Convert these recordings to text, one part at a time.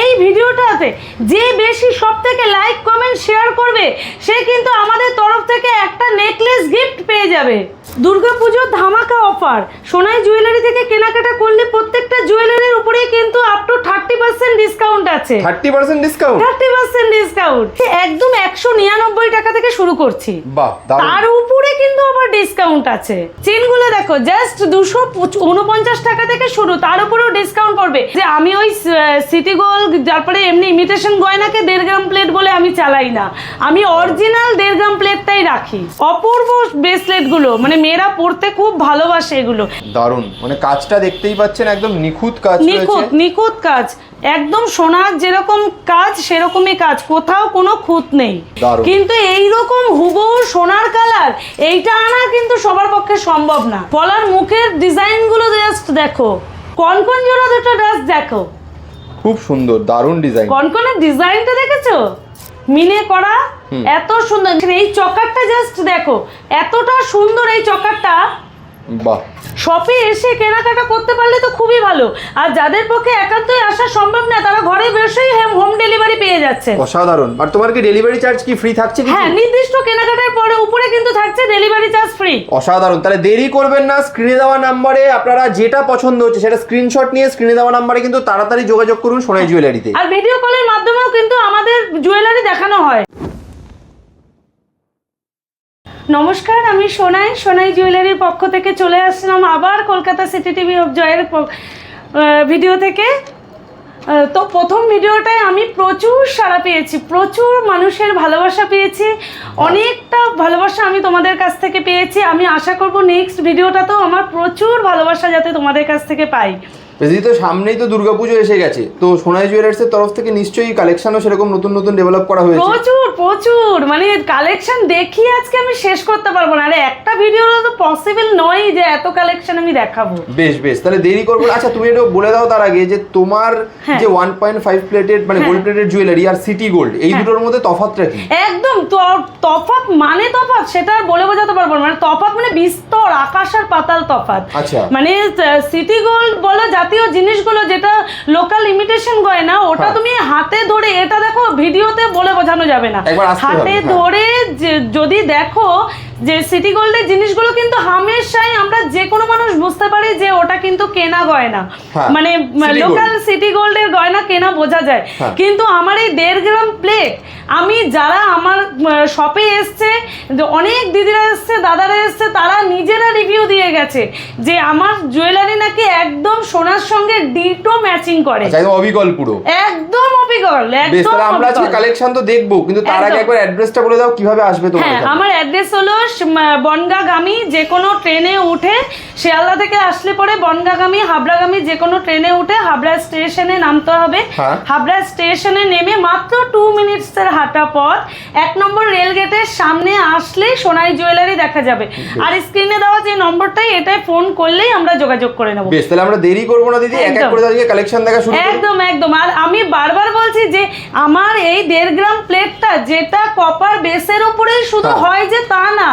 এই ভিডিওটাতে যে বেশি সব থেকে লাইক কমেন্ট শেয়ার করবে, সে কিন্তু আমাদের তরফ থেকে একটা নেকলেস গিফট পেয়ে যাবে। দুর্গাপুজোর ধামাকা অফার সোনাই জুয়েলারি থেকে কেনাকাটা করলে প্রত্যেকটা জুয়েলারির উপরেই কিন্তু up to thirty percent discount আছে। Thirty percent discount thirty percent discount একদম একশো নিরানব্বই টাকা থেকে শুরু করছি। বাহ তার উপরে কিন্তু আবার ডিসকাউন্ট আছে। চেনগুলো দেখো জাস্ট দুশো উনপঞ্চাশ টাকা থেকে শুরু তার উপরেও ডিসকাউন্ট পড়বে যে আমি ওই সিটি গোল্ড তারপরে এমনি ইমিটেশন গয়নাকে দেড় গ্রাম প্লেট বলে আমি চালাই না। আমি অরিজিনাল দেড় গ্রাম প্লেটটাই রাখি। অপূর্ব ব্রেসলেটগুলো মানে মেয়েরা পরতে খুব ভালোবাসে এগুলো। দারুণ। মানে কাজটা দেখতেই পাচ্ছেন একদম নিখুঁত কাজ নিখুঁত নিখুঁত কাজ। একদম সোনার যেরকম কাজ সেরকমই কাজ। কোথাও কোনো খুঁত নেই। কিন্তু এই রকম হুবহু সোনার কালার এইটা আনা কিন্তু সবার পক্ষে সম্ভব না। গলার মুখের ডিজাইনগুলো জাস্ট দেখো। কনকন জোড়া দুটো জাস্ট দেখো। খুব সুন্দর দারুণ ডিজাইন। কনকনের ডিজাইনটা দেখেছ? মিনে করা এত সুন্দর। এই চকারটা জাস্ট দেখো এতটা সুন্দর এই চকারটা। বাহ। শপে এসে কেনাকাটা করতে পারলে তো খুবই ভালো। আর যাদের পক্ষে একান্তই আসা সম্ভব না তারা ঘরে বসেই হোম ডেলিভারি পেয়ে যাচ্ছে। অসাধারণ। আর তোমার কি ডেলিভারি চার্জ কি ফ্রি থাকছে হ্যাঁ নির্দিষ্ট কেনাকাটার পরে উপরে কিন্তু থাকছে ডেলিভারি চার্জ ফ্রি অসাধারণ। তাহলে দেরি করবেন না স্ক্রিনে দেওয়া নাম্বারে আপনারা যেটা পছন্দ হচ্ছে সেটা স্ক্রিনশট নিয়ে স্ক্রিনে দেওয়া নাম্বারে কিন্তু তাড়াতাড়ি যোগাযোগ করুন সোনাই জুয়েলারিতে আর ভিডিও কলের মাধ্যমেও কিন্তু আমাদের দেখানো হয়। নমস্কার, আমি সোনাই। সোনাই জুয়েলারির পক্ষ থেকে চলে আসলাম আবার কলকাতা সিটি টিভি অফ জয়ের ভিডিও থেকে। তো প্রথম ভিডিওটায় আমি প্রচুর সাড়া পেয়েছি, প্রচুর মানুষের ভালোবাসা পেয়েছি। অনেকটা ভালোবাসা আমি তোমাদের কাছ থেকে পেয়েছি। আমি আশা করব নেক্সট ভিডিওটাতেও আমার প্রচুর ভালোবাসা যাতে তোমাদের কাছ থেকে পাই। বেশি তো সামনেই তো দুর্গাপুজো এসে গেছে। তো সোনাই জুয়েলার্সের তরফ থেকে নিশ্চয়ই কালেকশনও সেরকম নতুন নতুন ডেভেলপ করা হয়েছে। প্রচুর প্রচুর। মানে কালেকশন দেখি আজকে আমি শেষ করতে পারব না। আরে একটা ভিডিও তো পসিবল নয় যে এত কালেকশন আমি দেখাবো। বেশ বেশ। তাহলে দেরি করব আচ্ছা তুমি একটু বলে দাও তার আগে যে তোমার হ্যাঁ। যে ওয়ান পয়েন্ট ফাইভ প্লেটেড মানে গোল্ড প্লেটেড জুয়েলারি আর সিটি গোল্ড এই দুটোর মধ্যে তফাৎটা কি? একদম। তো- তফাৎ মানে তফাৎ? সেটা আর বলে বোঝাতে পারব না। মানে তফাৎ মানে বিস্তর আকাশ আর পাতাল তফাৎ। আচ্ছা। মানে সিটি গোল্ড বলো জাতীয় জিনিসগুলো যেটা লোকাল ইমিটেশন গয়না ওটা হ্যাঁ। তুমি হাতে ধরে এটা দেখো ভিডিওতে বলে বোঝানো যাবে না হাতে হ্যাঁ। ধরে যদি দেখো যে সিটি গোল্ডের জিনিসগুলো কিন্তু হামেশাই আমরা যে কোনো মানুষ বুঝতে পারি যে ওটা কিন্তু কেনা গয়না। হ্যাঁ, মানে লোকাল সিটি গোল্ডের গয়না কেনা বোঝা যায়। হ্যাঁ। কিন্তু আমার এই দেড় গ্রাম প্লেট আমি যারা আমার শপে এসছে অনেক দিদিরা এসছে দাদারা এসছে তারা নিজেরা রিভিউ দিয়ে গেছে যে আমার জুয়েলারি নাকি একদম সোনার সঙ্গে ডিটো ম্যাচিং করে। আচ্ছা অবিকল পুরো। একদম অবিকল একদম আমরা আজকে কালেকশন তো দেখব কিন্তু তার আগে একবার অ্যাড্রেসটা বলে দাও কীভাবে আসবে তোমার হ্যাঁ আমার অ্যাড্রেস হলো বনগাগামী যে কোনো ট্রেনে উঠে শিয়ালদা থেকে আসলে পরে বনগাগামী হাবড়াগামী যে কোনো ট্রেনে উঠে হাবড়া স্টেশনে নামতে হবে। হ্যাঁ। হাবড়া স্টেশনে নেমে মাত্র টু মিনিটসের হাঁটা পথ। এক নম্বর রেল গেটের সামনে আসলেই সোনাই জুয়েলারি দেখা যাবে। আর স্ক্রিনে দেওয়া যে নম্বরটাই এটাই ফোন করলেই আমরা যোগাযোগ করে নেব। বেশ তাহলে আমরা দেরি করব না দিদি। এক এক। করে আজকে কালেকশন দেখা শুরু একদম একদম। আর আমি বারবার বলছি যে আমার এই দেড় গ্রাম প্লেটটা যেটা কপার বেসের উপরেই শুধু হ্যাঁ। হয় যে তা না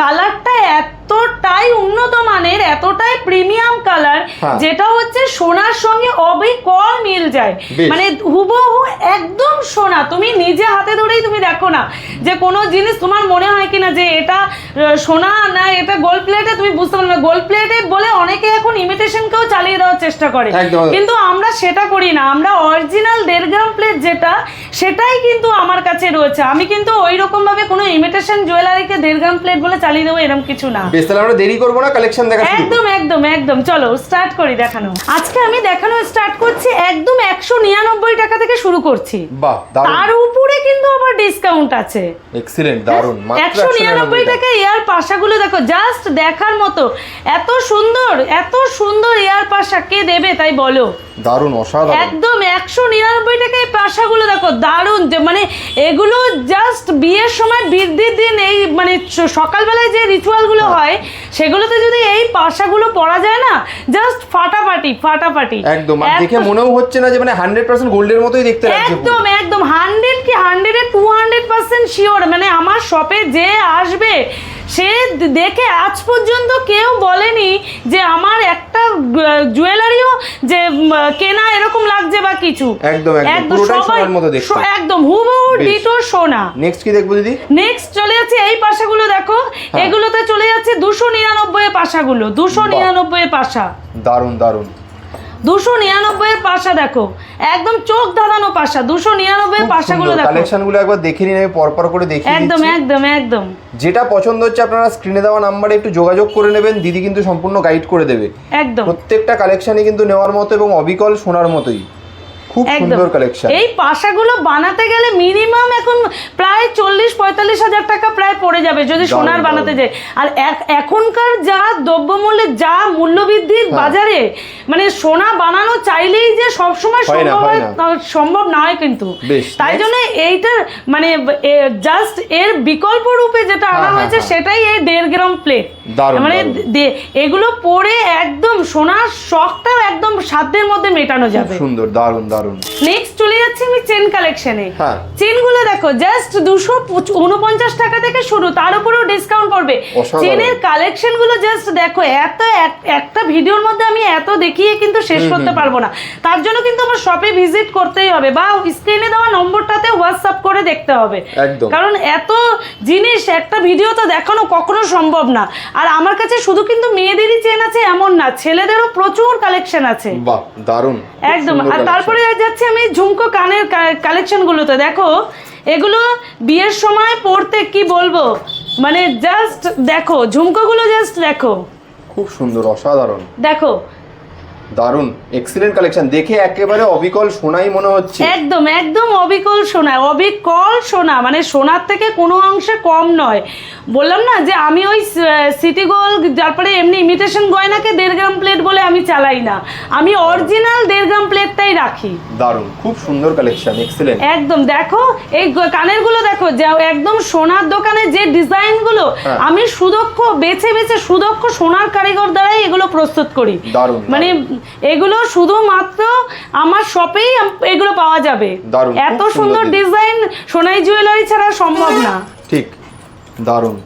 কালারটা এতটাই উন্নত মানের এতটাই প্রিমিয়াম কালার হ্যাঁ। যেটা হচ্ছে সোনার সঙ্গে অবিকল মিল যায়। মানে হুবহু একদম সোনা। তুমি নিজে হাতে ধরেই তুমি দেখো না যে কোনো জিনিস তোমার মনে হয় কিনা যে এটা সোনা না এটা গোল্ড প্লেটে তুমি বুঝতে পারবে না। গোল্ড প্লেটে বলে অনেকে এখন ইমিটেশনকেও চালিয়ে দেওয়ার চেষ্টা করে। কিন্তু আমরা সেটা করি না। আমরা অরিজিনাল দেড় গ্রাম প্লেট যেটা সেটাই কিন্তু আমার কাছে রয়েছে। আমি কিন্তু ওই রকম ভাবে কোনো ইমিটেশন জুয়েলারিকে দেড় গ্রাম প্লেট বলে চালিয়ে দেবো এরকম কিছু না। বেশ তাহলে আমরা দেরি করব না কালেকশন দেখা একদম একদম একদম। চলো স্টার্ট করি দেখানো। আজকে আমি দেখানো স্টার্ট করছি একদম একশো নিরানব্বই টাকা থেকে শুরু করছি। বাহ তার উপরে কিন্তু আবার ডিসকাউন্ট আছে। এক্সিলেন্ট দারুণ মাত্র একশো নিরানব্বই টাকা। এয়ার পাশাগুলো দেখো জাস্ট দেখার মতো। এত সুন্দর এত সুন্দর এয়ার পাশা কে দেবে তাই বলো? দারুণ অসাধারণ। একদম একশো নিরানব্বই টাকা এই পাশাগুলো দেখো দারুণ। যে মানে এগুলো জাস্ট বিয়ের সময় বৃদ্ধির দিন এই মানে স- সকালবেলায় যে রিচুয়ালগুলো হ্যাঁ। হয় সেগুলোতে যদি এই পাশাগুলো পড়া যায় না জাস্ট ফাটাফাটি ফাটাফাটি। একদম আর দেখে মনেও হচ্ছে না যে মানে হান্ড্রেড পার্সেন্ট গোল্ডের মতোই দেখতে লাগছে একদম একদম। হান্ড্রেড কি হান্ড্রেড এ টু হান্ড্রেড পার্সেন্ট শিওর মানে আমার শপে যে আসবে সে দেখে আজ পর্যন্ত কেউ বলেনি যে আমার একটা জুয়েলারিও যে কেনা এরকম লাগছে বা কিছু একদম, একদম। সবাই-। একদম হুবহু। ডিটো সোনা নেক্সট কি দেখব দিদি নেক্সট চলে যাচ্ছে এই পাশাগুলো দেখো হ্যাঁ। এগুলোতে চলে যাচ্ছে দুশো নিরানব্বই পাশাগুলো দুশো। নিরানব্বই পাশা দারুণ দারুণ দুশো নিরানব্বইয়ের পাশা দেখো। একদম চোখ ধাঁধানো পাশা দুশো নিরানব্বই পাশাগুলো দেখো। কালেকশনগুলো একবার দেখে নিন আমি পরপর করে দেখি একদম একদম একদম। যেটা পছন্দ হচ্ছে আপনারা স্ক্রিনে দেওয়া নাম্বারে একটু যোগাযোগ করে নেবেন দিদি কিন্তু সম্পূর্ণ গাইড করে দেবে। একদম। প্রত্যেকটা কালেকশনই কিন্তু নেওয়ার মতো এবং অবিকল শোনার মতোই। খুব সুন্দর কালেকশন এই পাশাগুলো বানাতে গেলে মিনিমাম এখন প্রায় চল্লিশ পঁয়তাল্লিশ হাজার টাকা প্রায় পড়ে যাবে যদি সোনার বানাতে। যায় আর এখনকার যা দ্রব্যমূল্যের যা মূল্যবৃদ্ধির হ্যাঁ। বাজারে মানে সোনা বানানো চাইলেই যে সবসময় সম্ভব সম্ভব নয় কিন্তু। তাই জন্য এইটার মানে জাস্ট এর বিকল্প রূপে যেটা আনা হ্যাঁ, হয়েছে হ্যাঁ। সেটাই এই দেড় গ্রাম প্লেট মানে এগুলো পরে একদম সোনার শখটাও একদম সাধ্যের মধ্যে মেটানো যাবে। সুন্দর দারুণ দারুণ নেক্সট চলে যাচ্ছি আমি চেন কালেকশনে। চেনগুলো দেখো জাস্ট দুশো উনপঞ্চাশ টাকা থেকে শুরু তার উপরেও ডিসকাউন্ট করবে। চেনের কালেকশনগুলো জাস্ট দেখো এত এক- একটা ভিডিওর মধ্যে আমি এত দেখিয়ে কিন্তু শেষ করতে পারব না। তার জন্য কিন্তু আমার শপে ভিজিট করতেই হবে বা স্ক্রিনে দেওয়া নম্বরটাতে হোয়াটসঅ্যাপ করে দেখতে হবে। কারণ এত জিনিস একটা ভিডিও তো দেখানো কখনো সম্ভব না। আর আমার কাছে শুধু কিন্তু মেয়েদেরই চেন আছে এমন না ছেলেদেরও প্রচুর কালেকশন আছে। বাহ দারুণ একদম আর তারপরে যাচ্ছে আমি ঝুমকো কানের কালেকশনগুলোতে দেখো এগুলো বিয়ের সময় পড়তে কি বলব? মানে জাস্ট দেখো ঝুমকোগুলো জাস্ট দেখো। খুব সুন্দর অসাধারণ। দেখো দারুণ এক্সিলেন্ট কালেকশন দেখে একেবারে অবিকল সোনাই মনে হচ্ছে। একদম একদম অবিকল সোনা অবিকল সোনা। মানে সোনার থেকে কোনো অংশে কম নয়। বললাম না যে আমি ওই সিটি গোল্ড তারপরে এমনি ইমিটেশন গয়নাকে দেড় গ্রাম প্লেট বলে আমি চালাই না। আমি অরিজিনাল দেড় গ্রাম প্লেটটাই রাখি। দারুণ খুব সুন্দর কালেকশন এক্সিলেন্ট একদম দেখো এই কানেরগুলো দেখো যে একদম সোনার দোকানে যে ডিজাইনগুলো হ্যাঁ। আমি সুদক্ষ বেছে বেছে সুদক্ষ সোনার কারিগর দ্বারাই এগুলো প্রস্তুত করি। মানে এগুলো শুধুমাত্র আমার শপেই এগুলো পাওয়া যাবে। এত সুন্দর ডিজাইন সোনাই জুয়েলারি ছাড়া সম্ভব না। ঠিক দারুণ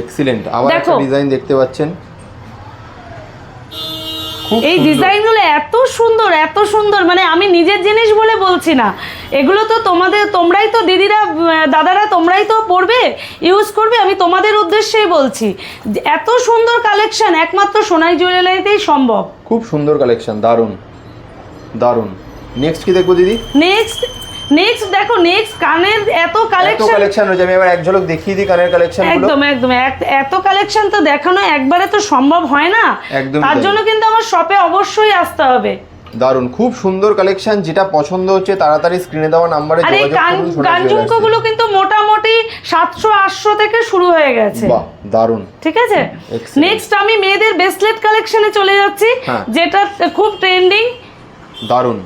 এক্সিলেন্ট আবার একটা ডিজাইন দেখতে পাচ্ছেন। এই ডিজাইনগুলো এত সুন্দর এত সুন্দর মানে আমি নিজের জিনিস বলে বলছি না। এগুলো তো তোমাদের তোমরাই তো দিদিরা দাদারা তোমরাই তো পড়বে ইউজ করবে আমি তোমাদের উদ্দেশ্যেই বলছি। এত সুন্দর কালেকশন একমাত্র সোনাই জুয়েলারিতেই সম্ভব। খুব সুন্দর কালেকশন দারুণ দারুণ। নেক্সট কি দেখব দিদি? নেক্সট নেক্সট দেখো নেক্সট কানের এত কালেকশন কালেকশন রয়েছে আমি এবার এক ঝলক দেখিয়ে দিই কানের কালেকশন একদম একদম এত কালেকশন তো দেখানো একবারে তো সম্ভব হয় না। তার জন্য কিন্তু আমার শপে অবশ্যই আসতে হবে। দারুণ খুব সুন্দর কালেকশন যেটা পছন্দ হচ্ছে তাড়াতাড়ি স্ক্রিনে দেওয়া নাম্বারে যোগাযোগ করুন সোনার কানঝুমকো গুলো কিন্তু মোটামুটি সাতশো আটশো থেকে শুরু হয়ে গেছে। বাহ দারুণ ঠিক আছে. নেক্সট আমি মেয়েদের ব্রেসলেট কালেকশনে চলে যাচ্ছি হ্যাঁ। যেটা খুব ট্রেন্ডিং দারুণ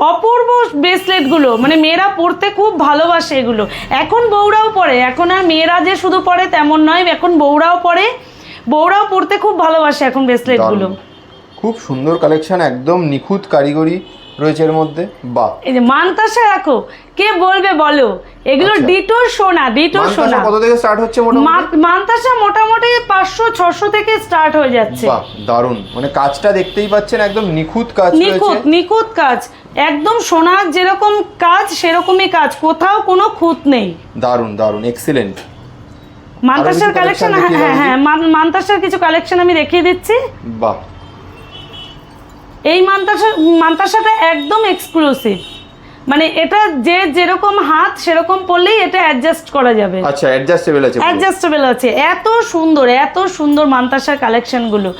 অপূর্ব ব্রেসলেটগুলো। মানে মেয়েরা পরতে খুব ভালোবাসে এগুলো। এখন বউরাও পরে। এখন আর মেয়েরা যে শুধু পরে তেমন নয় এখন বউরাও পরে। বউরাও পরতে খুব ভালোবাসে এখন ব্রেসলেটগুলো। খুব সুন্দর কালেকশন একদম নিখুঁত কারিগরি রয়েছে এর মধ্যে। বাহ! এই যে মানতাসা রাখো। কে বলবে বলো? এগুলো আচ্ছা। ডিটোর সোনা ডিটোর সোনা। কত থেকে স্টার্ট হচ্ছে মোটামুটি? মানতাসা মোটামুটি পাঁচশো ছশো থেকে স্টার্ট হয়ে যাচ্ছে। বাহ দারুণ মানে কাজটা দেখতেই পাচ্ছেন একদম নিখুঁত কাজ রয়েছে। নিখুঁত নিখুঁত কাজ। একদম সোনার যেরকম কাজ সেরকমই কাজ। কোথাও কোনো খুঁত নেই। দারুণ দারুণ এক্সিলেন্ট মান্তাসার কালেকশন হ্যাঁ হ্যাঁ মান- মান্তাসার কিছু কালেকশন আমি দেখিয়ে দিচ্ছি। বাহ। এই মান্তাসা মান্তাসাটা একদম এক্সক্লুসিভ মানে এটা যে যেরকম হাত সেরকম পড়লেই এটা অ্যাডজাস্ট করা যাবে। আচ্ছা অ্যাডজাস্টেবল আছে অ্যাডজাস্টেবল আছে। এত সুন্দর এত সুন্দর মান্তাসার কালেকশনগুলো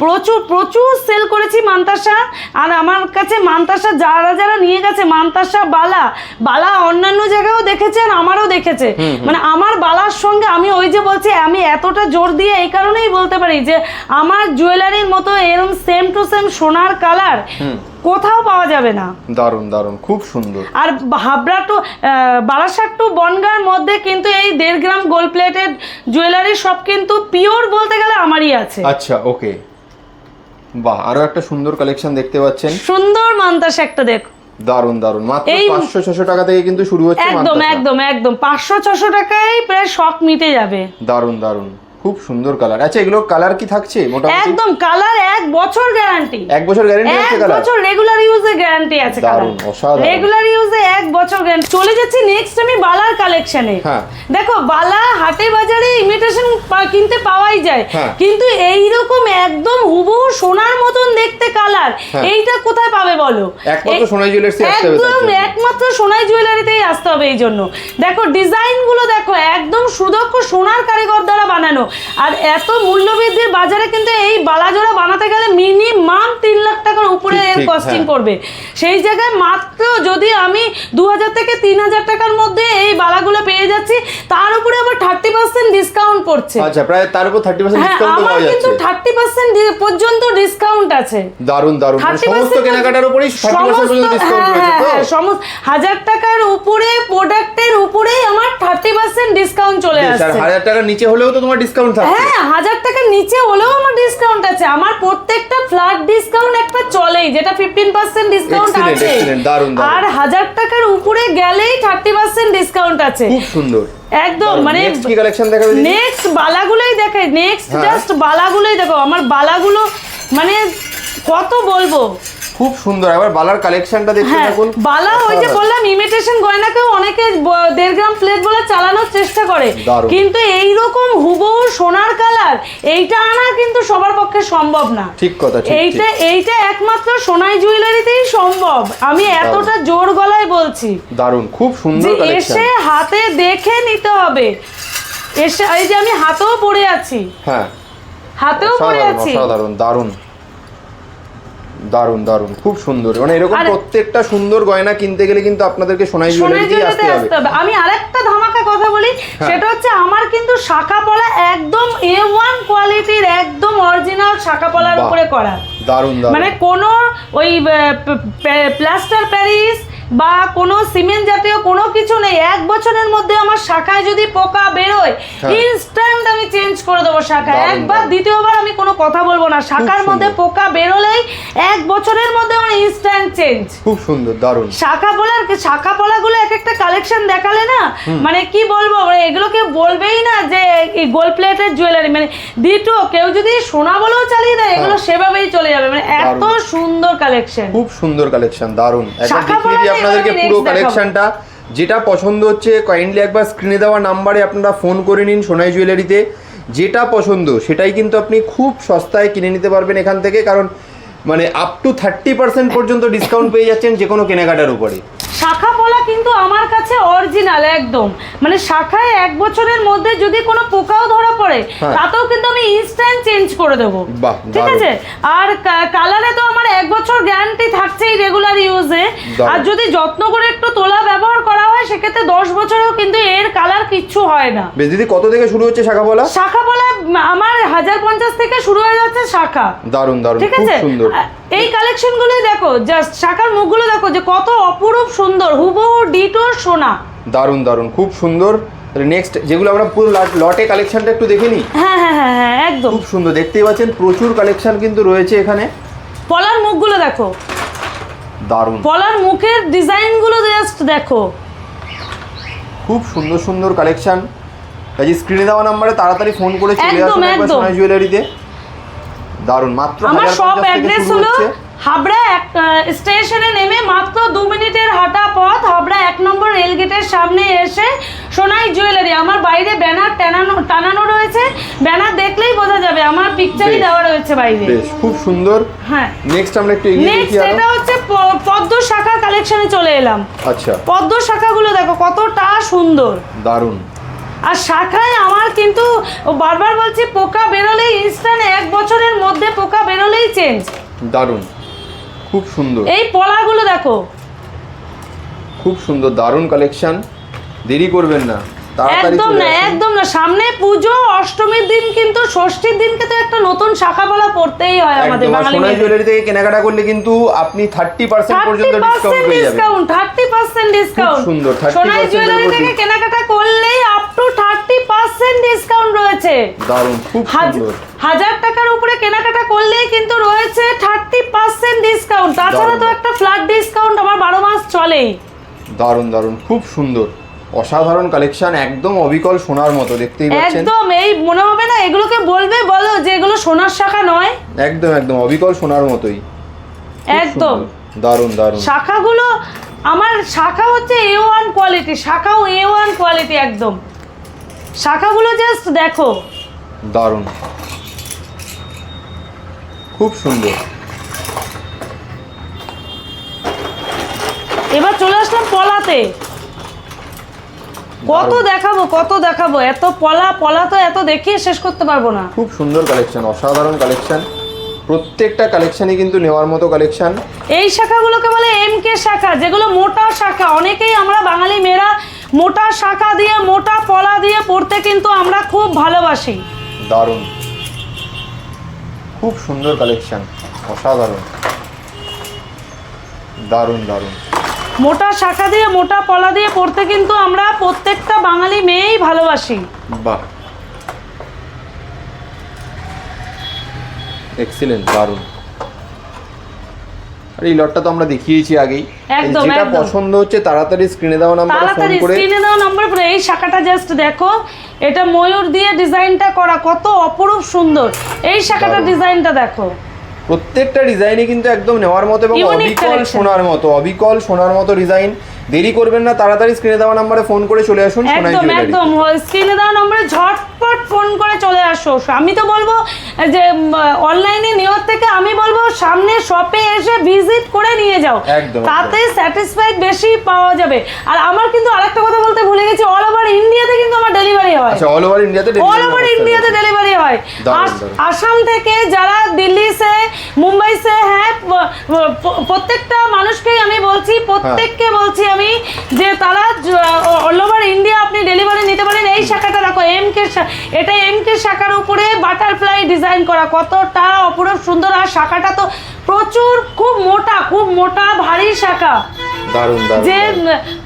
প্রচুর প্রচুর সেল করেছি মান্তাসা। আর আমার কাছে মান্তাসা যারা যারা নিয়ে গেছে মান্তাসা বালা বালা অন্যান্য জায়গায়ও দেখেছে আর আমারও দেখেছে। মানে আমার বালার সঙ্গে আমি ওই যে বলছি আমি এতটা জোর দিয়ে এই কারণেই বলতে পারি যে আমার জুয়েলারির মতো এরম সেম টু সেম সোনার কালার কোথাও পাওয়া যাবে না। দারুণ দারুণ খুব সুন্দর। আর হাবড়া টু বারাসাত টু বনগার মধ্যে কিন্তু এই দেড় গ্রাম গোল্ড প্লেটেড জুয়েলারি সব কিন্তু পিওর বলতে গেলে আমারই আছে। আচ্ছা ওকে বাহ আরও একটা সুন্দর কালেকশন দেখতে পাচ্ছেন। সুন্দর মান্তাস একটা দেখ। দারুণ দারুণ মাত্র পাঁচশো ছশো টাকা থেকে কিন্তু শুরু হচ্ছে একদম একদম একদম। পাঁচশো ছশো টাকায় প্রায় শখ মিটে যাবে। দারুণ দারুণ খুব সুন্দর কালার আচ্ছা এগুলো কালার কি থাকছে মোটামুটি? একদম কালার এক বছর গ্যারান্টি এক বছর গ্যারান্টি আছে কালার এক বছর রেগুলার ইউজে গ্যারান্টি আছে দারুণ, অসাধারণ। রেগুলার ইউজে এক বছর গ্যারান্টি চলে যাচ্ছি নেক্সট আমি বালার কালেকশনে হ্যাঁ। দেখো বালা হাটে বাজারে ইমিটেশন কিনতে পাওয়াই যায়। হ্যাঁ। কিন্তু এই রকম একদম হুবহু সোনার মতন দেখতে কালার হ্যাঁ। এইটা কোথায় পাবে বলো? একমাত্র সোনাই জুয়েলার্সে আসতে হবে একদম একমাত্র সোনাই জুয়েলারিতেই আসতে হবে এই জন্য। দেখো ডিজাইনগুলো দেখো একদম সুদক্ষ সোনার কারিগর দ্বারা বানানো। আর এত মূল্যবৃদ্ধির বাজারে কিন্তু এই বালাজোড়া বানাতে গেলে মিনিমাম তিন লাখ টাকার উপরে এর কস্টিং হ্যাঁ। পড়বে। সেই জায়গায় মাত্র যদি আমি দু হাজার থেকে তিন হাজার টাকার মধ্যে এই বালাগুলো পেয়ে যাচ্ছি তার উপরে আবার থার্টি পার্সেন্ট ডিসকাউন্ট পড়ছে। আচ্ছা প্রায় তার উপর থার্টি পার্সেন্ট ডিসকাউন্ট আমার কিন্তু থার্টি পার্সেন্ট পর্যন্ত ডিসকাউন্ট আছে। দারুণ দারুণ মানে 30% সমস্ত কেনাকাটার উপরেই থার্টি পার্সেন্ট পর্যন্ত সমস্ত- ডিসকাউন্ট হ্যাঁ, রয়েছে হ্যাঁ, সমস্ত হাজার টাকার উপরে প্রোডাক্টের উপরেই আমার থার্টি পার্সেন্ট ডিসকাউন্ট চলে আসছে। হাজার টাকার নিচে হলেও তো তোমার ডিসকাউন্ট থাকছে। হ্যাঁ হাজার টাকার নিচে হলেও আমার ডিসকাউন্ট আছে। আমার প্রত্যেকটা ফ্ল্যাট ডিসকাউন্ট একটা চলেই যেটা ফিফটিন পার্সেন্ট ডিসকাউন্ট আছে। আর হাজার টাকার উপরে গেলেই থার্টি পার্সেন্ট ডিসকাউন্ট আছে। খুব সুন্দর। একদম মানে নেক্সট কি কালেকশন দেখাবে নেক্সট বালাগুলোই দেখে নেক্সট। জাস্ট বালাগুলোই দেখো আমার বালাগুলো মানে কত বলব? খুব সুন্দর। আবার বালার কালেকশনটা দেখতে হ্যাঁ থাকুন। বালা ওই যে বললাম ইমিটেশন গয়নাকেও অনেকে দেড় গ্রাম প্লেট বলে চালানোর চেষ্টা করে। কিন্তু এই রকম হুবহু সোনার কালার এইটা আনা কিন্তু সবার পক্ষে সম্ভব না। ঠিক কথা ঠিক এইটা এইটা একমাত্র সোনাই জুয়েলারিতেই সম্ভব। আমি এতটা জোর গলায় বলছি। দারুণ খুব সুন্দর কালেকশন এসে হাতে দেখে নিতে হবে। এসে এই যে আমি হাতেও পড়ে আছি। হ্যাঁ। হাতেও অসাধারণ আছি। দারুণ দারুণ দারুণ খুব সুন্দর। মানে এরকম প্রত্যেকটা সুন্দর গয়না কিনতে গেলে কিন্তু আপনাদেরকে সোনাই জুয়েলারিতে আসতে হবে। আমি আরেকটা ধামাকা কথা বলি হ্যাঁ। সেটা হচ্ছে আমার কিন্তু শাখা পলা একদম এ ওয়ান কোয়ালিটির একদম অরিজিনাল শাখা পলার উপরে করা। দারুণ দারুণ মানে কোনো ওই প্লাস্টার প্যারিস বা কোনো সিমেন্ট জাতীয় কোনো কিছু নেই। এক বছরের মধ্যে আমার শাখায় যদি পোকা বেরোয় হ্যাঁ। ইনস্ট্যান্ট আমি চেঞ্জ করে দেবো শাখা একবার দ্বিতীয়বার আমি কোনো কথা বলব না। শাখার মধ্যে পোকা বেরোলেই এক বছরের মধ্যে আমার ইনস্ট্যান্ট চেঞ্জ খুব সুন্দর দারুণ শাখা পলার শাখা পলাগুলো এক একটা কালেকশন দেখালে না মানে কি বলব মানে এগুলোকে বলবেই না যে গোল্ড প্লেটের জুয়েলারি মানে দিটো কেউ যদি সোনা বলেও চালিয়ে দেয় এগুলো হ্যাঁ। সেভাবেই চলে যাবে। মানে এত সুন্দর কালেকশন খুব সুন্দর কালেকশন দারুণ একবার শাখা পলা আপনাদেরকে পুরো কালেকশনটা যেটা পছন্দ হচ্ছে কাইন্ডলি একবার স্ক্রিনে দেওয়া নাম্বারে আপনারা ফোন করে নিন সোনাই জুয়েলারিতে যেটা পছন্দ সেটাই কিন্তু আপনি খুব সস্তায় কিনে নিতে পারবেন এখান থেকে কারণ মানে আপ টু থার্টি পার্সেন্ট পর্যন্ত ডিসকাউন্ট পেয়ে যাচ্ছেন যে কোনো কেনাকাটার উপরে। কিন্তু আমার কাছে অরিজিনাল একদম। মানে শাখায় এক বছরের মধ্যে যদি কোনো পোকাও ধরা পড়ে হ্যাঁ। তাতেও কিন্তু আমি ইনস্ট্যান্ট চেঞ্জ করে দেবো। ঠিক আছে? আর কালারে তো আমার এক বছর গ্যারান্টি থাকছেই রেগুলার ইউজে আর যদি যত্ন করে একটু তোলা ব্যবহার করা হয় সেক্ষেত্রে দশ বছরেও কিন্তু এর কালার কিচ্ছু হয় না। দিদি কত থেকে শুরু হচ্ছে শাখা বলা? শাখা পলা আমার হাজার পঞ্চাশ থেকে শুরু হয়ে যাচ্ছে শাখা। দারুণ দারুণ ঠিক আছে? সুন্দর। এই কালেকশন গুলোই দেখো জাস্ট শাখার মুখগুলো দেখো যে কত অপরূপ সুন্দর হুবহু ডিটো সোনা। দারুণ দারুণ খুব সুন্দর। নেক্সট যেগুলো আমরা পুরো লটে কালেকশনটা একটু দেখে নিই। হ্যাঁ হ্যাঁ হ্যাঁ হ্যাঁ একদম। খুব সুন্দর দেখতেই পাচ্ছেন প্রচুর কালেকশন কিন্তু রয়েছে এখানে। পলার মুখগুলো দেখো। দারুণ পলার মুখের ডিজাইনগুলো জাস্ট দেখো। খুব সুন্দর সুন্দর কালেকশন কাজে স্ক্রিনে দেওয়া নাম্বারে তাড়াতাড়ি ফোন করে চলে আসুন একবার। জুয়েলারিতে দারুণ মাত্র আমার সব অ্যাড্রেস হলো হাবড়া এক স্টেশনে নেমে মাত্র দু মিনিটের হাঁটা পথ হাবড়া এক নম্বর রেলগেটের সামনে এসে সোনাই জুয়েলারি। আমার বাইরে ব্যানার টানানো টানানো রয়েছে। ব্যানার দেখলেই বোঝা যাবে আমার পিকচারই দেওয়া রয়েছে বাইরে। খুব সুন্দর। হ্যাঁ। নেক্সট আমরা একটু নেক্সট এটা হচ্ছে পদ্ম শাখা কালেকশনে চলে এলাম। আচ্ছা। পদ্ম শাখাগুলো দেখো কতটা সুন্দর। দারুণ আর শাখায় আমার কিন্তু বারবার বলছি পোকা বেরোলেই ইনস্ট্যান্ট এক বছরের মধ্যে পোকা বেরোলেই চেঞ্জ দারুণ খুব সুন্দর। এই পলাগুলো দেখো। খুব সুন্দর দারুণ কালেকশন দেরি করবেন না একদম না একদম না সামনে পুজো অষ্টমীর দিন কিন্তু ষষ্ঠীর দিনকে তো একটা নতুন শাখা পলা পড়তেই হয় আমাদের বাঙালি সোনাই জুয়েলারি থেকে কেনাকাটা করলে কিন্তু আপনি থার্টি পার্সেন্ট থার্টি পর্যন্ত ডিসকাউন্ট পেয়ে যাবেন ডিসকাউন্ট থার্টি পার্সেন্ট ডিসকাউন্ট সুন্দর, 30% সোনাই জুয়েলারি থেকে কেনাকাটা করলেই আপ টু রয়েছে দারুণ খুব সুন্দর। হাজার টাকার উপরে কেনাকাটা করলেই কিন্তু রয়েছে থার্টি পার্সেন্ট ডিসকাউন্ট তাছাড়া তো একটা ফ্ল্যাট ডিসকাউন্ট আমার বারো মাস চলেই। দারুণ দারুণ খুব সুন্দর। অসাধারণ কালেকশন একদম অবিকল সোনার মতো দেখতেই পাচ্ছেন। একদম এই মনে হবে না এগুলোকে বলবে বলো যে এগুলো সোনার শাখা নয়। একদম একদম অবিকল সোনার মতোই। একদম। দারুণ দারুণ। শাখাগুলো আমার শাখা হচ্ছে এ ওয়ান কোয়ালিটি শাখাও এ ওয়ান কোয়ালিটি একদম। শাখাগুলো জাস্ট দেখো। দারুণ। খুব সুন্দর। এবার চলে আসলাম পলাতে। কত দেখাবো কত দেখাবো। এত পলা পলা তো এত দেখিয়ে শেষ করতে পারব না। খুব সুন্দর কালেকশন অসাধারণ কালেকশন প্রত্যেকটা কালেকশনই কিন্তু নেওয়ার মতো কালেকশন এই শাখাগুলোকে বলে এম কে শাখা যেগুলো মোটা শাখা। অনেকেই আমরা বাঙালি মেয়েরা মোটা শাখা দিয়ে মোটা পলা দিয়ে পড়তে কিন্তু আমরা খুব ভালোবাসি। দারুণ। খুব সুন্দর কালেকশন অসাধারণ। দারুণ দারুণ। মোটা শাখা দিয়ে মোটা পলা দিয়ে পড়তে কিন্তু আমরা প্রত্যেকটা বাঙালি মেয়েই ভালোবাসি। বাহ। এক্সিলেন্ট দারুণ। আর এই লটটা তো আমরা দেখিয়েছি আগেই। একদম, যেটা পছন্দ হচ্ছে তাড়াতাড়ি স্ক্রিনে দেওয়া নাম্বারে ফোন করে। স্ক্রিনে দেওয়া নম্বর পরে। এই শাখাটা জাস্ট দেখো এটা ময়ূর দিয়ে ডিজাইনটা করা কত অপরূপ সুন্দর। এই শাখাটা ডিজাইনটা দেখো। প্রত্যেকটা ডিজাইনই কিন্তু একদম নেওয়ার মতো এবং অবিকল সোনার মতো অবিকল সোনার মতো ডিজাইন দেরি করবেন না তাড়াতাড়ি স্ক্রিনে দেওয়া নাম্বারে ফোন করে চলে আসুন সোনাই একদম একদম। স্ক্রিনে দেওয়া নম্বরে ঝটপট ফোন করে চলে আসো। আমি তো বলব যে অনলাইনে নেওয়ার থেকে আমি বলব সামনে শপে এসে ভিজিট করে নিয়ে যাও। তাতে স্যাটিসফাইড বেশি পাওয়া যাবে। আর আমার কিন্তু আরেকটা কথা বলতে ভুলে গেছি অল ওভার ইন্ডিয়াতে কিন্তু আমার ডেলিভারি হয়। আচ্ছা অল ওভার ইন্ডিয়াতে অল ওভার ইন্ডিয়াতে ডেলিভারি হয়। আস- আসাম থেকে যারা দিল্লি সে মুম্বাই সে হ্যাঁ প্রত্যেকটা মানুষকেই আমি বলছি প্রত্যেককে বলছি আমি যে তারা অল ওভার ইন্ডিয়া আপনি ডেলিভারি নিতে পারেন। এই শাখাটা রাখো এম কে এটা এম কে শাখার উপরে বাটারফ্লাই ডিজাইন করা। কতটা অপরূপ সুন্দর। আর শাখাটা তো প্রচুর খুব মোটা খুব মোটা ভারী শাখা। যে।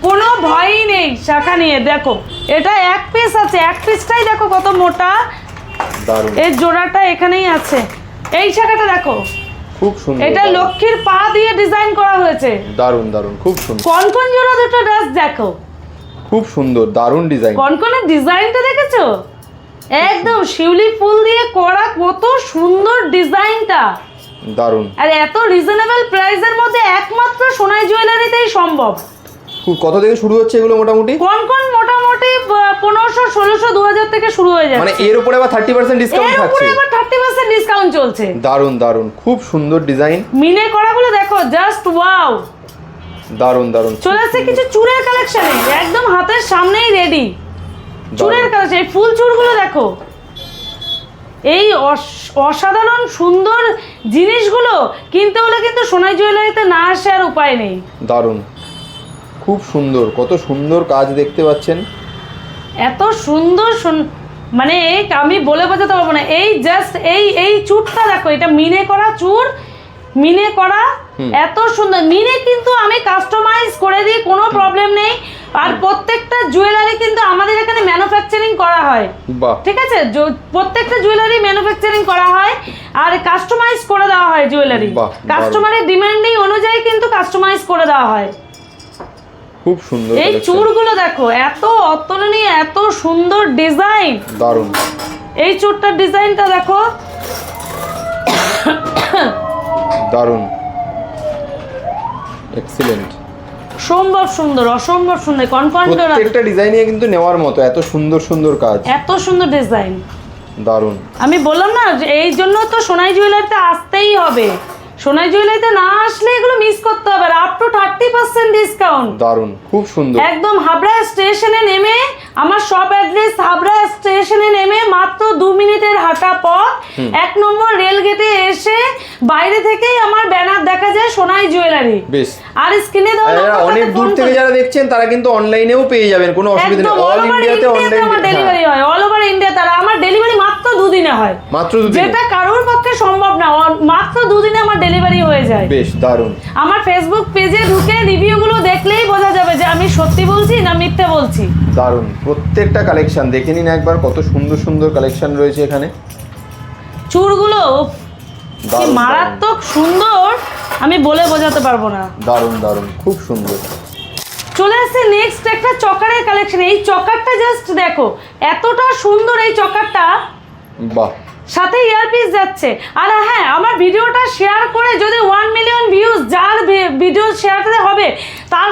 কোনো ভয়ই নেই শাখা নিয়ে দেখো। এটা এক পিস আছে এক পিসটাই দেখো কত মোটা। দারুণ। এর জোড়াটা এখানেই আছে। এই শাখাটা দেখো। খুব সুন্দর এটা লক্ষ্মীর পা দিয়ে ডিজাইন করা হয়েছে। দারুণ দারুণ খুব সুন্দর। কনকন জোড়া দুটো ড্রেস দেখো। খুব সুন্দর দারুণ ডিজাইন কনকনের ডিজাইনটা দেখেছ? একদম শিউলি ফুল দিয়ে করা কত সুন্দর ডিজাইনটা। দারুণ। আর এত রিজনেবল প্রাইসের মধ্যে একমাত্র সোনাই জুয়েলারিতেই সম্ভব। কত থেকে শুরু হচ্ছে এগুলো মোটামুটি? কোন কোন মোটামুটি পনেরোশো ষোলোশো দু হাজার থেকে শুরু হয়ে মানে এর উপরে আবার থার্টি পার্সেন্ট ডিসকাউন্ট এর উপরে আবার থার্টি পার্সেন্ট ডিসকাউন্ট চলছে। দারুণ দারুণ। খুব সুন্দর ডিজাইন মিলে করাগুলো দেখো জাস্ট ওয়াও দারুণ দারুণ। চলে আসছে কিছু চুড়ের কালেকশনে একদম হাতের সামনেই রেডি চুড়ের কাজ এই ফুল চুড়গুলো দেখো। এই অসাধারণ সুন্দর জিনিসগুলো কিনতে হলে কিন্তু সোনাই জুয়েলারিতে না আসার উপায় নেই। দারুণ। খুব সুন্দর কত সুন্দর কাজ দেখতে পাচ্ছেন। এত সুন্দর সুন- মানে আমি বলে বোঝাতে পারব না এই জাস্ট এই এই চুরটা দেখো এটা মিনে করা চুর মিনে করা এত সুন্দর। মিনে কিন্তু আমি কাস্টমাইজ করে দিই কোনো প্রবলেম নেই। আর প্রত্যেকটা জুয়েলারি কিন্তু আমাদের এখানে ম্যানুফ্যাকচারিং করা হয়। ঠিক আছে? প্রত্যেকটা জুয়েলারি ম্যানুফ্যাকচারিং করা হয় আর কাস্টমাইজ করে দেওয়া হয় জুয়েলারি কাস্টমারের ডিমান্ডিং অনুযায়ী কিন্তু কাস্টমাইজ করে দেওয়া হয়। খুব সুন্দর এই। চুরগুলো দেখো এত অতুলনীয় এত সুন্দর ডিজাইন দারুণ। এই চুরটার ডিজাইনটা দেখো। দারুণ। এক্সিলেন্ট সম্ভব সুন্দর অসম্ভব সুন্দর কনফার্ম প্রত্যেকটা ডিজাইনে কিন্তু নেওয়ার মতো এত সুন্দর সুন্দর কাজ। এত সুন্দর ডিজাইন দারুণ। আমি বললাম না এই জন্য তো সোনাই জুয়েলারিতে আসতেই হবে। সোনাই জুয়েলারিতে না আসলে এগুলো মিস করতে হবে। Up to thirty percent discount দারুণ খুব সুন্দর। একদম হাবড়া স্টেশনে নেমে আমার শপ অ্যাড্রেস হাবড়া স্টেশনে নেমে মাত্র দু মিনিটের হাঁটা পথ। এক নম্বর রেল গেটে এসে বাইরে থেকেই আমার ব্যানার দেখা যায় সোনাই জুয়েলারি। বেশ। আর স্ক্রিনে দেওয়া অনেক দূর থেকে যারা দেখছেন তারা কিন্তু অনলাইনেও পেয়ে যাবেন কোনো অসুবিধা নেই। অল ইন্ডিয়াতে অনলাইন ডেলিভারি হয়। অল ওভার ইন্ডিয়া তারা আমার ডেলিভারি মাত্র দুদিনে হয়। মাত্র দুদিন। যেটা কারোর পক্ষে সম্ভব না অ- মাত্র দুদিনে আমার ডেলিভারি হয়ে যায়। বেশ দারুণ। আমার ফেসবুক পেজে ঢুকে রিভিউগুলো দেখলেই বোঝা যাবে যে আমি সত্যি বলছি না মিথ্যে বলছি। দারুণ। প্রত্যেকটা কালেকশন দেখে নিন একবার কত সুন্দর সুন্দর কালেকশন রয়েছে এখানে। চুড়গুলো উফ, কি মারাত্মক সুন্দর আমি বলে বোঝাতে পারব না। দারুণ দারুণ খুব সুন্দর। চলে আসছে নেক্সট একটা চকারের কালেকশন এই চকারটা জাস্ট দেখো এতটা সুন্দর এই চকারটা। বাহ সাথে ইয়ারপিস যাচ্ছে আর হ্যাঁ আমার ভিডিওটা শেয়ার করে যদি ওয়ান মিলিয়ন ভিউজ যার ভিডিও শেয়ার করে হবে তার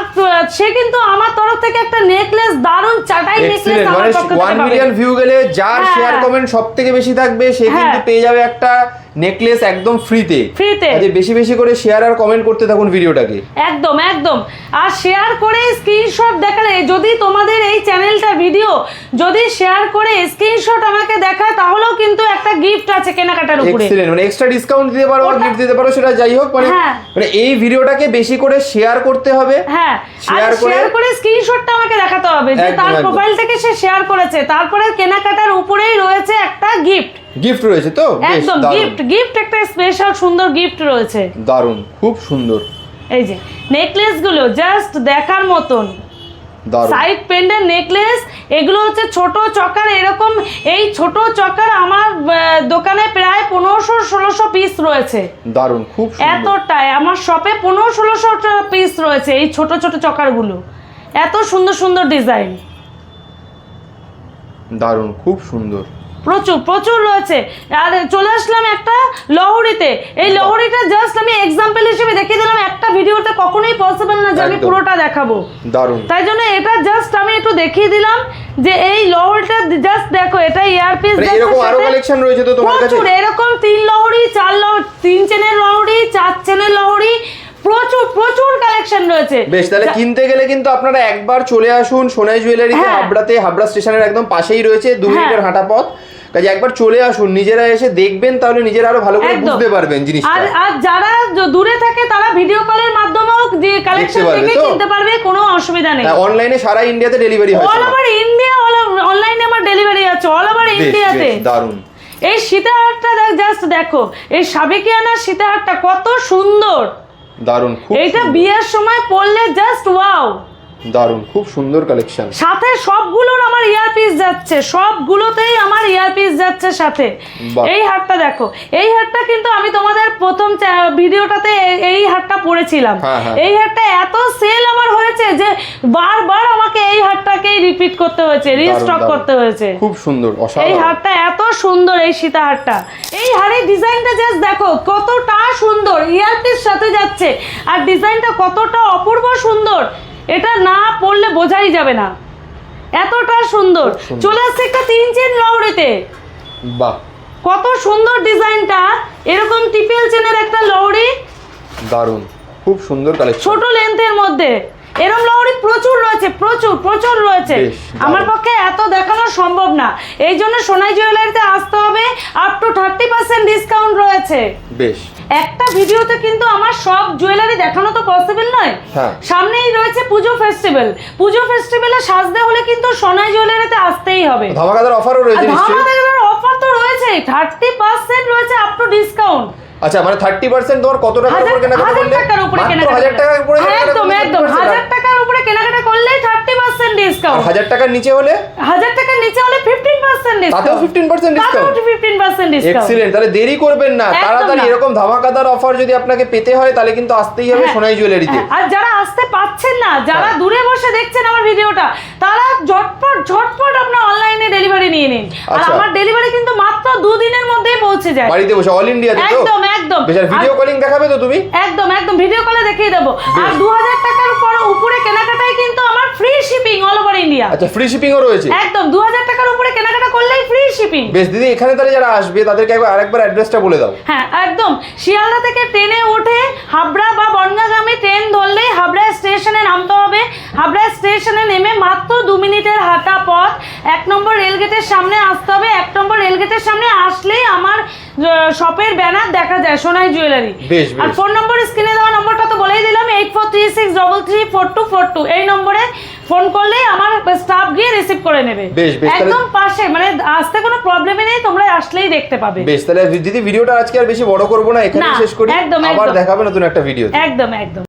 সে কিন্তু আমার তরফ থেকে একটা নেকলেস দারুণ চাটাই নেকলেস আমার মানে পক্ষ থেকে ওয়ান মিলিয়ন ভিউ গেলে যার হ্যাঁ। শেয়ার কমেন্ট সব থেকে বেশি থাকবে সে হ্যাঁ। কিন্তু পেয়ে যাবে একটা নেকলেস একদম ফ্রিতে ফ্রিতে আচ্ছা বেশি বেশি করে শেয়ার আর কমেন্ট করতে থাকুন ভিডিওটাকে। একদম একদম। আর শেয়ার করে স্ক্রিনশট দেখালে যদি তোমাদের এই চ্যানেলটা ভিডিও যদি শেয়ার করে স্ক্রিনশট আমাকে দেখায় তাহলেও কিন্তু একটা গিফট আছে কেনাকাটার উপরে। এক্সিলেন্ট মানে এক্সট্রা ডিসকাউন্ট দিতে পারো ওটা- গিফট দিতে পারো সেটা যাই হোক মানে হ্যাঁ। মানে এই ভিডিওটাকে বেশি করে শেয়ার করতে হবে। হ্যাঁ আর করে- শেয়ার করে স্ক্রিনশটটা আমাকে দেখাতে হবে যে তার। প্রোফাইল থেকে সে শেয়ার করেছে। তারপরে কেনাকাটার উপরেই রয়েছে একটা গিফট গিফট রয়েছে তো? একদম গিফট গিফট একটা স্পেশাল সুন্দর গিফট রয়েছে। দারুণ খুব সুন্দর। এই যে নেকলেসগুলো জাস্ট দেখার মতন। সাইড পেন্ডের নেকলেস এগুলো হচ্ছে ছোট চকার এরকম এই ছোট চকার আমার দোকানে প্রায় পনেরোশো ষোলোশো পিস রয়েছে। দারুণ খুব এতটাই আমার শপে পনেরো ষোলোশো পিস রয়েছে এই ছোট ছোট চকারগুলো এত সুন্দর সুন্দর ডিজাইন দারুণ খুব সুন্দর। প্রচুর প্রচুর রয়েছে। আর চলে আসলাম একটা লহরিতে। এই লহরিটা জাস্ট আমি এক্সাম্পল হিসেবে দেখিয়ে দিলাম একটা ভিডিওতে কখনোই পসিবল না যে আমি পুরোটা দেখাবো। দারুণ। তাই জন্য এটা জাস্ট আমি একটু দেখিয়ে দিলাম যে এই লহরিটা জাস্ট দেখো এটা ইয়ারপিস মানে এরকম আরও কালেকশন রয়েছে তো তোমার কাছে? প্রচুর এরকম তিন লহরি চার লহরি তিন চেনের লহরি চার চেনের লহরি প্রচুর প্রচুর কালেকশন রয়েছে। বেশ তাহলে কিনতে গেলে কিন্তু আপনারা একবার চলে আসুন সোনাই জুয়েলারিতে হ্যাঁ। হাবড়াতে হাবড়া স্টেশনের একদম পাশেই রয়েছে দু হ্যাঁ। মিনিটের হাঁটা পথ কাজে একবার চলে আসুন নিজেরা এসে দেখবেন তাহলে নিজেরা আরও ভালো করে বুঝতে পারবেন জিনিসটা। আর আর যারা দূরে থাকে তারা ভিডিও কলের মাধ্যমেও যে কালেকশন থেকে কিনতে পারবে কোনো অসুবিধা নেই। অনলাইনে সারা ইন্ডিয়াতে ডেলিভারি হয় অল ওভার ইন্ডিয়া অনলাইনে আমার ডেলিভারি আছে অল ওভার ইন্ডিয়াতে দারুণ। এই সীতাহারটা জাস্ট দেখো এই সাবেকিয়ানার সীতাহারটা কত সুন্দর। দারুণ খুব এইটা বিয়ের সময় পরলে জাস্ট ওয়াও দারুণ খুব সুন্দর কালেকশন সাথে সবগুলোর আমার ইয়ারপিস যাচ্ছে সবগুলোতেই আমার ইয়ারপিস যাচ্ছে সাথে। এই হারটা দেখো এই হারটা কিন্তু আমি তোমাদের প্রথম ভিডিওটাতে এই হারটা পরেছিলাম। হ্যাঁ, হ্যাঁ। এই হারটা এত সেল আমার হয়েছে যে বারবার আমাকে এই হারটাকেই রিপিট করতে হয়েছে রিস্টক করতে হয়েছে। খুব সুন্দর এই হারটা এত সুন্দর এই সীতা হারটা। এই হারের ডিজাইনটা জাস্ট দেখো কতটা সুন্দর ইয়ারপিস সাথে যাচ্ছে। আর ডিজাইনটা কতটা অপূর্ব সুন্দর। এটা না পড়লে বোঝাই যাবে না। এতটা সুন্দর। চলে আসছে একটা তিন চেন লহরিতে বাহ। কত সুন্দর ডিজাইনটা। এরকম টিপেল চেনের একটা লহরি দারুণ। খুব সুন্দর কালেকশন ছোট লেন্থের মধ্যে। এরম লহরি প্রচুর রয়েছে প্রচুর প্রচুর রয়েছে। আমার পক্ষে এত দেখানো সম্ভব না। এই জন্য সোনাই জুয়েলারিতে আসতে হবে। Up to thirty percent discount রয়েছে। বেশ। একটা ভিডিওতে কিন্তু আমার সব জুয়েলারি দেখানো তো পসিবল নয়। হ্যাঁ। সামনেই রয়েছে পুজো ফেস্টিভ্যাল পুজো ফেস্টিভ্যালে সাজতে হলে কিন্তু সোনাই জুয়েলারিতে আসতেই হবে। ধামাকাদার অফারও রয়েছে ধামাকাদার অফার তো রয়েছে থার্টি পার্সেন্ট রয়েছে আপ টু ডিসকাউন্ট আচ্ছা মানে থার্টি পার্সেন্ট তোমার কত হাজার উপর কেনাকাটা হাজার করলে টাকার উপরে কেনাকাটা হাজার টাকার উপরে হ্যাঁ, একদম করলে একদম 30% হাজার টাকার উপরে কেনাকাটা করলেই থার্টি পার্সেন্ট আর ডিসকাউন্ট হাজার টাকার নিচে হলে? হাজার টাকার নিচে হলে ফিফটিন পার্সেন্ট তাতেও 15% discount? Fifteen percent discount excellent তাহলে দেরি করবেন না। তাড়াতাড়ি এরকম ধামাকাদার অফার যদি আপনাকে পেতে হয় তাহলে কিন্তু আসতেই হবে সোনাই জুয়েলারিতে হ্যাঁ, আর যারা আসতে পাচ্ছেন না যারা হ্যাঁ। দূরে বসে দেখছেন আমার ভিডিওটা তারা ঝটপট ঝটপট আপনার অনলাইনে ডেলিভারি নিয়ে নিন। আর আচ্ছা। আমার ডেলিভারি কিন্তু মাত্র দুদিনের মধ্যেই পৌঁছে যায়। বাড়িতে বসে অল ইন্ডিয়াতে তো? একদম একদম। বেশ আর ভিডিও কলিং দেখাবে তো তুমি? একদম একদম ভিডিও কলে দেখিয়ে দেবো। আর দু হাজার টাকার উপর উপরে কেনাকাটায় কিন্তু আমার free shipping all over India আচ্ছা ফ্রি শিপিংও রয়েছে? একদম দু হাজার টাকার উপরে কেনাকাটা করলেই ফ্রি শিপিং বেশ দিদি এখানে তাহলে যারা আসবে তাদেরকে একবার আরেকবার অ্যাড্রেসটা বলে দাও। হ্যাঁ একদম। শিয়ালদা থেকে ট্রেনে উঠে হাবড়া বা বনগাগামী ট্রেন ধরলেই হাবড়া স্টেশনে নামতে হবে। হাবড়া স্টেশনে নেমে মাত্র দু মিনিটের হাঁটা পথ। এক নম্বর রেলগেটের সামনে আসতে হবে। এক নম্বর রেলগেটের সামনে আসলেই আমার শপের ব্যানার দেখা যায় সোনাই জুয়েলারি আর ফোন নম্বর স্ক্রিনে দেওয়া নম্বরটা তো বলেই দিলাম eight four three six double three four two four two এই নম্বরে ফোন করলেই আমার স্টাফ গিয়ে রিসিভ করে নেবে। একদম পাশে মানে আসতে কোনো প্রবলেমই নেই তোমরা আসলেই দেখতে পাবে। বেশ তাহলে দিদি ভিডিওটা আজকে আর বেশি বড় করব না এখানে শেষ করি। আবার। দেখাবে নতুন একটা ভিডিও একদম একদম।